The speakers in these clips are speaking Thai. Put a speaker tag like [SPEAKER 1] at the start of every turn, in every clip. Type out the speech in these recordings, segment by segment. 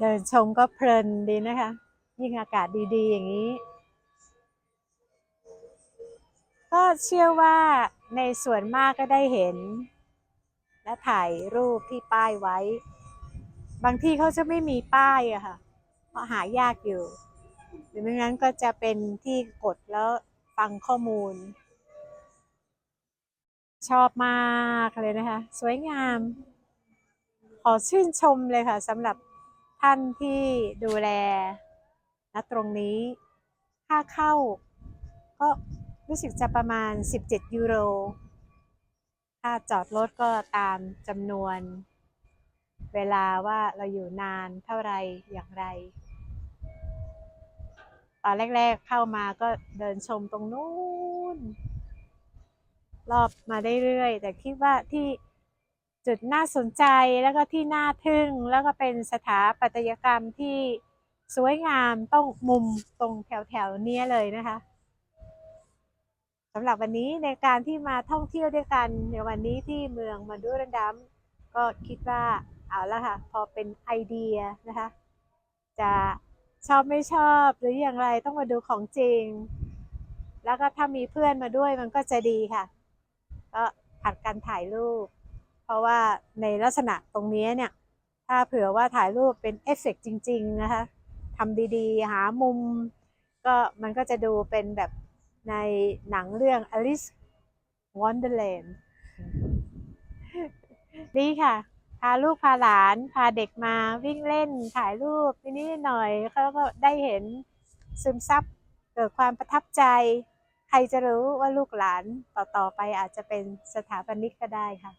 [SPEAKER 1] เดินชมก็เพลินดีนะคะ ยิ่งอากาศดีๆอย่างนี้ ก็เชื่อว่าในส่วนมากก็ได้เห็น และถ่ายรูปที่ป้ายไว้ บางที่เขาจะไม่มีป้ายอะค่ะ เพราะหายากอยู่ หรือไม่งั้นก็จะเป็นที่กดแล้วฟังข้อมูล ชอบมากเลยนะคะ สวยงาม ขอชื่นชมเลยค่ะสำหรับ ท่านที่ดูแลณตรงนี้ ค่าเข้า ก็รู้สึกจะประมาณ 17 ยูโร ค่าจอดรถก็ตามจำนวน เวลาว่าเราอยู่นานเท่าไรอย่างไร ตอนแรกๆเข้ามาก็เดินชมตรงนู้น รอบมาได้เรื่อย แต่คิดว่าที่ จุดน่าสนใจแล้วก็ที่น่าทึ่งแล้วก็เป็นสถาปัตยกรรมที่สวยงามต้องมุมตรงแถวๆเนี้เลยนะคะสำหรับวันนี้ในการที่มาท่องเที่ยวด้วยกันในวันนี้ที่เมืองมาดูรันดัมก็คิดว่าเอาละค่ะ พอเป็นไอเดียนะคะ จะชอบไม่ชอบหรืออย่างไรต้องมาดูของจริง แล้วก็ถ้ามีเพื่อนมาด้วยมันก็จะดีค่ะ ก็ผัดกันถ่ายรูป เพราะว่าในลักษณะตรงนี้เนี่ย ถ้าเผื่อว่าถ่ายรูปเป็นเอฟเฟกต์จริง ๆ นะคะทำดีๆ หามุม ก็มันก็จะดูเป็นแบบในหนังเรื่อง Alice Wonderland ดีค่ะ พาลูกพาหลาน พาเด็กมาวิ่งเล่นถ่ายรูปนิดหน่อยเขาก็ได้เห็นซึมซับเกิดความประทับใจ ใครจะรู้ว่าลูกหลานต่อๆไปอาจจะเป็นสถาปนิกก็ได้ค่ะ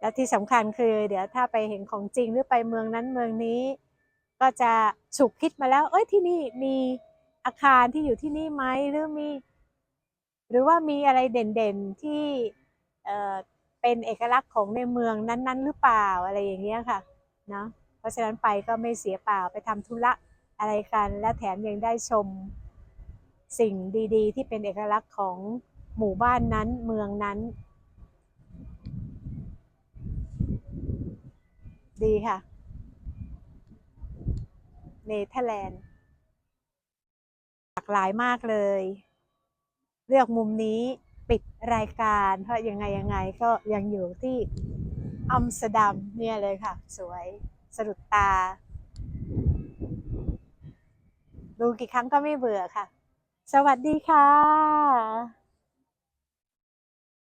[SPEAKER 1] แล้วที่สำคัญคือ เดี๋ยวถ้าไปเห็นของจริงหรือไปเมืองนั้นเมืองนี้ ก็จะฉุกคิดมาแล้ว เอ้ยที่นี่มีอาคารที่อยู่ที่นี่ไหมหรือมี หรือว่ามีอะไรเด่นๆที่เอ่อเป็นเอกลักษณ์ของในเมืองนั้นๆ หรือเปล่าอะไรอย่างเงี้ยค่ะเนาะเพราะฉะนั้นไปก็ไม่เสียเปล่าไปทำธุระอะไรกัน และแถมยังได้ชมสิ่งดีๆ ที่เป็นเอกลักษณ์ของหมู่บ้านนั้นเมืองนั้น ดีค่ะ เนเธอร์แลนด์หลากหลายมากเลย เลือกมุมนี้ปิดรายการ เพราะยังไงยังไงก็ยังอยู่ที่อัมสเตอร์ดัมเนี่ยเลยค่ะ สวยสะดุดตา ดูกี่ครั้งก็ไม่เบื่อค่ะ สวัสดีค่ะ